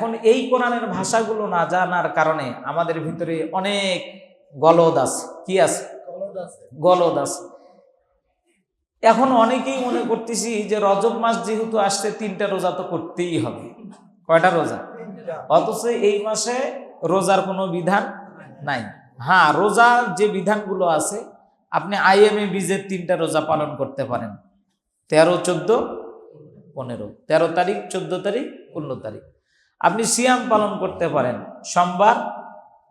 এখন এই কোরআনের ভাষাগুলো না জানার কারণে আমাদের ভিতরে অনেক গলদ আছে। কি আছে? গলদ আছে। এখন অনেকেই মনে করতেছি যে রজব মাস যেহেতু আসছে তিনটা রোজা তো করতেই হবে। কয়টা রোজা? অথচ এই মাসে রোজার কোনো বিধান নাই। হ্যাঁ রোজার যে বিধানগুলো আছে আপনি আইএমএ বীজের তিনটা রোজা পালন করতে পারেন। তেরো চোদ্দ পনেরো। তেরো তারিখ চোদ্দ তারিখ পনেরো তারিখ। আপনি সিয়াম পালন করতে পারেন। সোমবার,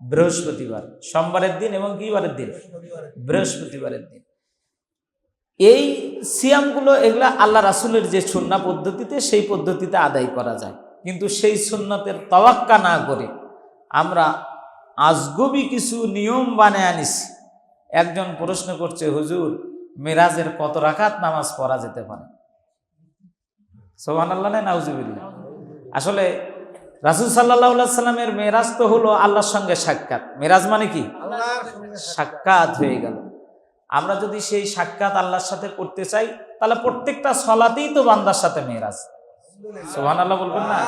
বৃহস্পতিবার। সোমবারের দিন এবং কি বারের দিন? বৃহস্পতিবারের দিন। এই সিয়ামগুলো, এগুলো আল্লাহ রাসুলের যে সুন্না পদ্ধতিতে, সেই পদ্ধতিতে আদায় করা যায়। কিন্তু সেই সুন্নতের তওয়াক্কা না করে আমরা আজগবি কিছু নিয়ম বানিয়ে আনিছি। একজন প্রশ্ন করছে, হুজুর, মেরাজের কত রাখাত নামাজ পড়া যেতে পারে? সোহান আল্লাহ নাউজুবিল্লা আসলে রাসুল সাল্লাহ সাল্লামের মেরাজ তো হলো আল্লাহর সঙ্গে সাক্ষাৎ। মেরাজ মানে কি? সাক্ষাৎ। হয়ে গেল। আমরা যদি সেই সাক্ষাৎ আল্লাহর সাথে করতে চাই তাহলে প্রত্যেকটা সলাতেই তো বান্দার সাথে মেরাজ সোহান আল্লাহ বলবেন না?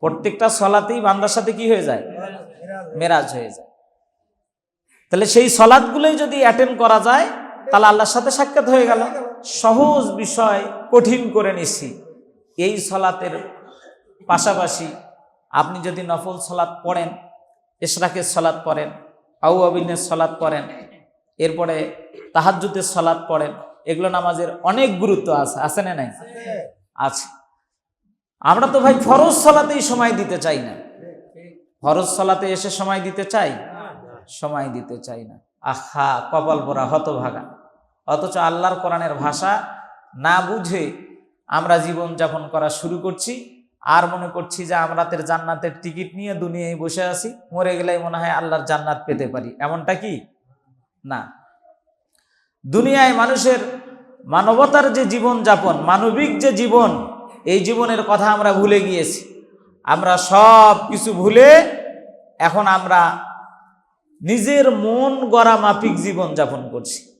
প্রত্যেকটা সলাতেই বান্দার সাথে কি হয়ে যায়? মেরাজ হয়ে যায়। তাহলে সেই সলাদগুলোই যদি অ্যাটেন্ড করা যায় তাহলে আল্লাহর সাথে সাক্ষাৎ হয়ে গেল। সহজ বিষয় কঠিন করে নিছি। এই সলাতের পাশাপাশি আপনি যদি নফল সলাৎ পড়েন এশরাকের সলাৎ পড়েন আউ আবিনের সলাৎ পড়েন, এরপরে তাহাজ্জুদের সলাৎ পড়েন, এগুলো নামাজের অনেক গুরুত্ব আছে আছে না নাই? আছে। আমরা তো ভাই ফরজ সলাতেই সময় দিতে চাই না। ফরজ সলাতে এসে সময় দিতে চাই? সময় দিতে চাই না। আহা, কপাল পোড়া, হতভাগা। অথচ আল্লাহর কোরআনের ভাষা না বুঝে আমরা জীবন যাপন করা শুরু করছি। আর মনে করছি যে আমরা তের জান্নাতের টিকিট নিয়ে দুনিয়ায় বসে আছি, মরে গেলে মনে হয় আল্লাহর জান্নাত পেতে পারি। এমনটা কি? না। দুনিয়ায় মানুষের মানবতার যে জীবন যাপন মানবিক যে জীবন, এই জীবনের কথা আমরা ভুলে গিয়েছি। আমরা সব কিছু ভুলে এখন আমরা নিজের মন গড়া মাফিক জীবন যাপন করছি।